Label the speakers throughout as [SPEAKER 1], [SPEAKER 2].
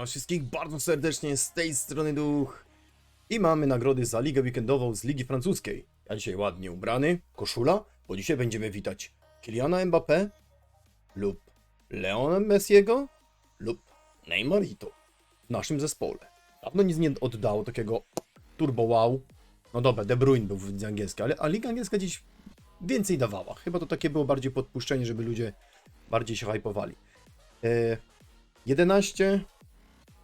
[SPEAKER 1] was wszystkich bardzo serdecznie z tej strony Duch. I mamy nagrody za ligę weekendową z Ligi Francuskiej. Ja dzisiaj ładnie ubrany, koszula, bo dzisiaj będziemy witać Kyliana Mbappé lub Leona Messiego lub Neymarito w naszym zespole. Dawno nic nie oddało takiego turbo wow. No dobra, De Bruyne był w lidze angielskiej, ale a liga angielska dziś więcej dawała. Chyba to takie było bardziej podpuszczenie, żeby ludzie bardziej się hypowali. E, 11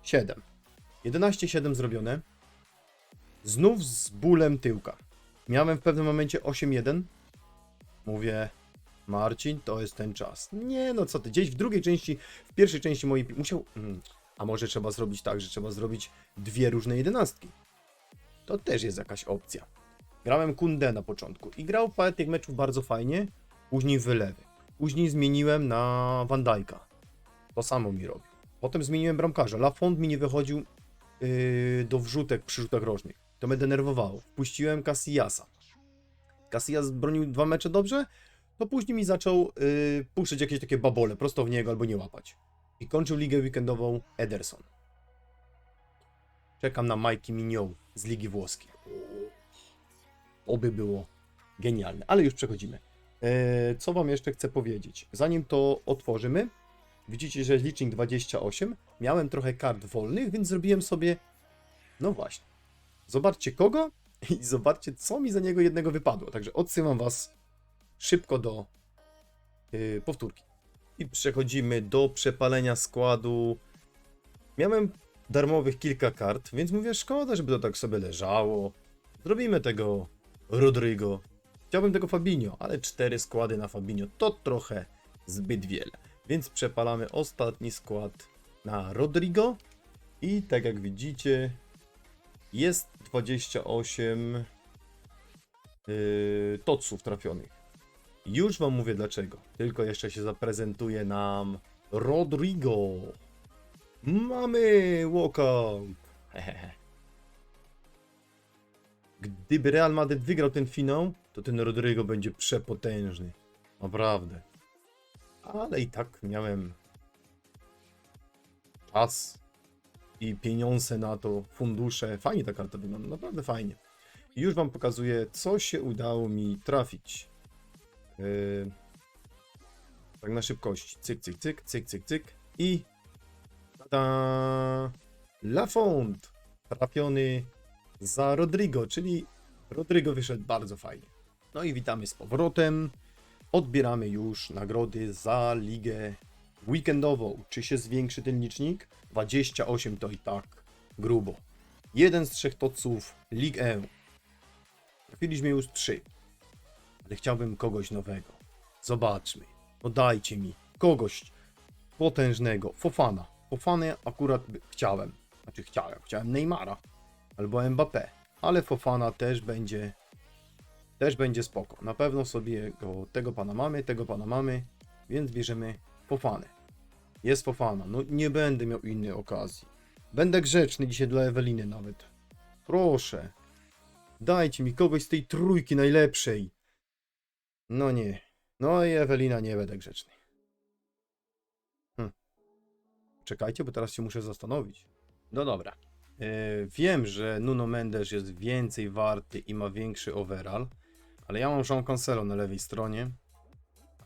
[SPEAKER 1] 7. 11 7 zrobione. Znów z bólem tyłka. Miałem w pewnym momencie 8 1. Mówię, Marcin, to jest ten czas. Nie, no co ty, gdzieś w drugiej części, w pierwszej części mojej. Musiał. Mm, a może trzeba zrobić tak, że trzeba zrobić dwie różne jedenastki. To też jest jakaś opcja. Grałem Kunde na początku i grał parę tych meczów bardzo fajnie, później wylewy. Później zmieniłem na Van. To samo mi robił. Potem zmieniłem bramkarza. Lafont mi nie wychodził yy, do wrzutek przy rzutach rożnych. To mnie denerwowało. Wpuściłem Casillasa. Casillas bronił dwa mecze dobrze, to później mi zaczął yy, puszczać jakieś takie babole prosto w niego albo nie łapać. I kończył ligę weekendową Ederson. Czekam na Mikey Mignon z Ligi Włoskiej. Oby było genialne, ale już przechodzimy. E, co Wam jeszcze chcę powiedzieć? Zanim to otworzymy, widzicie, że licznik 28. Miałem trochę kart wolnych, więc zrobiłem sobie. No właśnie. Zobaczcie kogo i zobaczcie, co mi za niego jednego wypadło. Także odsyłam Was szybko do yy, powtórki. I przechodzimy do przepalenia składu. Miałem darmowych kilka kart, więc mówię, szkoda, żeby to tak sobie leżało. Zrobimy tego Rodrigo. Chciałbym tego Fabinho, ale cztery składy na Fabinho to trochę zbyt wiele. Więc przepalamy ostatni skład na Rodrigo. I tak jak widzicie, jest 28 yy, toców trafionych. Już wam mówię dlaczego. Tylko jeszcze się zaprezentuje nam Rodrigo. Mamy walkout. Hehehe. Gdyby Real Madrid wygrał ten finał, to ten Rodrigo będzie przepotężny. Naprawdę. Ale i tak miałem czas i pieniądze na to, fundusze. Fajnie ta karta wygląda, naprawdę fajnie. I już wam pokazuję, co się udało mi trafić. Yy, tak na szybkości. Cyk, cyk, cyk, cyk, cyk, cyk. I ta Lafont trafiony za Rodrigo, czyli Rodrigo wyszedł bardzo fajnie. No i witamy z powrotem. Odbieramy już nagrody za ligę weekendową. Czy się zwiększy ten licznik? 28 to i tak grubo. Jeden z trzech toców Ligue 1. Trafiliśmy już trzy. Ale chciałbym kogoś nowego. Zobaczmy. No dajcie mi kogoś potężnego. Fofana. Fofany akurat chciałem. Znaczy chciałem. Chciałem Neymara albo Mbappé. Ale Fofana też będzie też będzie spoko. Na pewno sobie go, tego pana mamy, tego pana mamy, więc bierzemy Fofanę. Jest Fofana. No nie będę miał innej okazji. Będę grzeczny dzisiaj dla Eweliny nawet. Proszę. Dajcie mi kogoś z tej trójki najlepszej. No nie. No i Ewelina nie będę grzeczny. Hm. Czekajcie, bo teraz się muszę zastanowić. No dobra. E, wiem, że Nuno Mendes jest więcej warty i ma większy overall, ale ja mam Jean Cancelo na lewej stronie,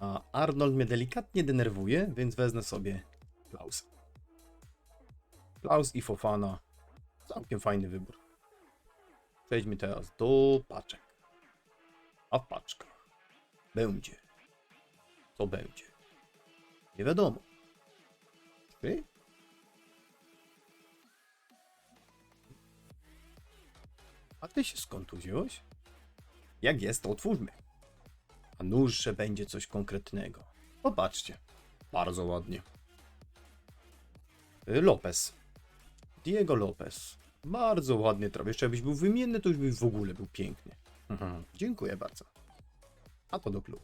[SPEAKER 1] a Arnold mnie delikatnie denerwuje, więc wezmę sobie Klausa. Klaus i Fofana. Całkiem fajny wybór. Przejdźmy teraz do paczek. A w paczkach będzie. Co będzie? Nie wiadomo. Czy? A ty się skąd tu wziąłeś? Jak jest, to otwórzmy. A nuż, że będzie coś konkretnego. Popatrzcie. Bardzo ładnie. Y, Lopez. Diego Lopez. Bardzo ładny traf. Jeszcze jakbyś był wymienny, to już byś w ogóle był piękny. Mhm. Dziękuję bardzo. A to do klubu.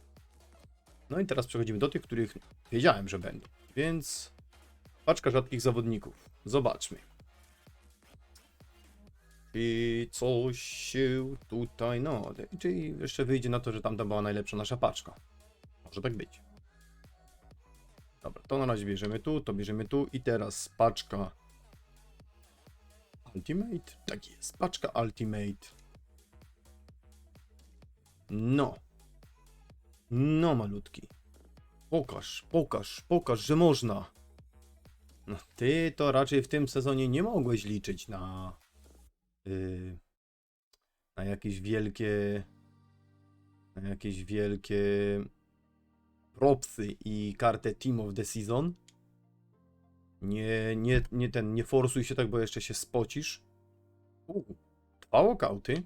[SPEAKER 1] No i teraz przechodzimy do tych, których wiedziałem, że będą. Więc paczka rzadkich zawodników. Zobaczmy. I coś się tutaj, no, czyli jeszcze wyjdzie na to, że tamta była najlepsza nasza paczka. Może tak być. Dobra, to na razie bierzemy tu, to bierzemy tu i teraz paczka Ultimate? Tak jest, paczka Ultimate. No. No, malutki. Pokaż, pokaż, pokaż, że można. No, ty to raczej w tym sezonie nie mogłeś liczyć na. Yy, na jakieś wielkie. Na jakieś wielkie. propsy i kartę Team of the Season. Nie, nie, nie ten, nie forsuj się tak, bo jeszcze się spocisz. U, dwa walkouty.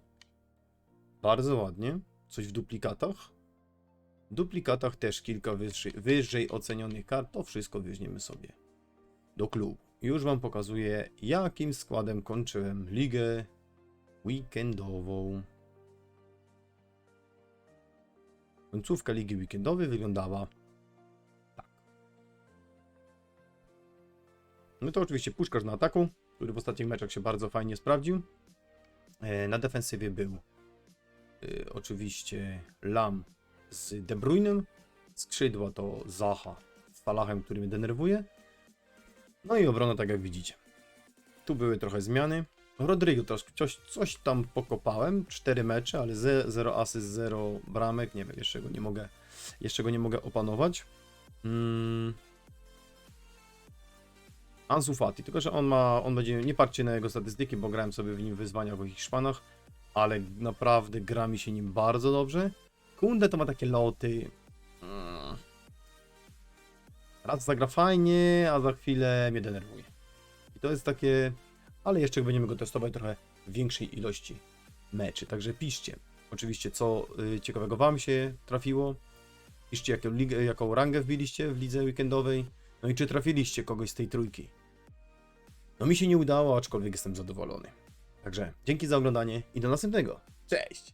[SPEAKER 1] Bardzo ładnie. Coś w duplikatach. W duplikatach też kilka wyżej, wyżej ocenionych kart. To wszystko weźmiemy sobie do klubu. Już wam pokazuję, jakim składem kończyłem ligę weekendową. Końcówka ligi weekendowej wyglądała tak. No to oczywiście puszkarz na ataku, który w ostatnich meczach się bardzo fajnie sprawdził. E, Na defensywie był e, oczywiście Lam z De Bruynem. Skrzydła to Zaha z Salahem, który mnie denerwuje. No i obrona tak jak widzicie. Tu były trochę zmiany. Rodrigo też coś, coś tam pokopałem. 4 mecze, ale 0 asyst, 0 bramek. Nie wiem, jeszcze go nie mogę, jeszcze go nie mogę opanować. Mm. Ansu Fati, tylko że on ma, on będzie, nie patrzcie na jego statystyki, bo grałem sobie w nim w wyzwaniach o Hiszpanach, ale naprawdę gra mi się nim bardzo dobrze. Kunde to ma takie loty. Raz zagra fajnie, a za chwilę mnie denerwuje. I to jest takie, ale jeszcze będziemy go testować trochę w większej ilości meczy, także piszcie. Oczywiście, co y, ciekawego Wam się trafiło. Piszcie, jaką, ligę, jaką rangę wbiliście w lidze weekendowej. No i czy trafiliście kogoś z tej trójki. No mi się nie udało, aczkolwiek jestem zadowolony. Także dzięki za oglądanie i do następnego. Cześć!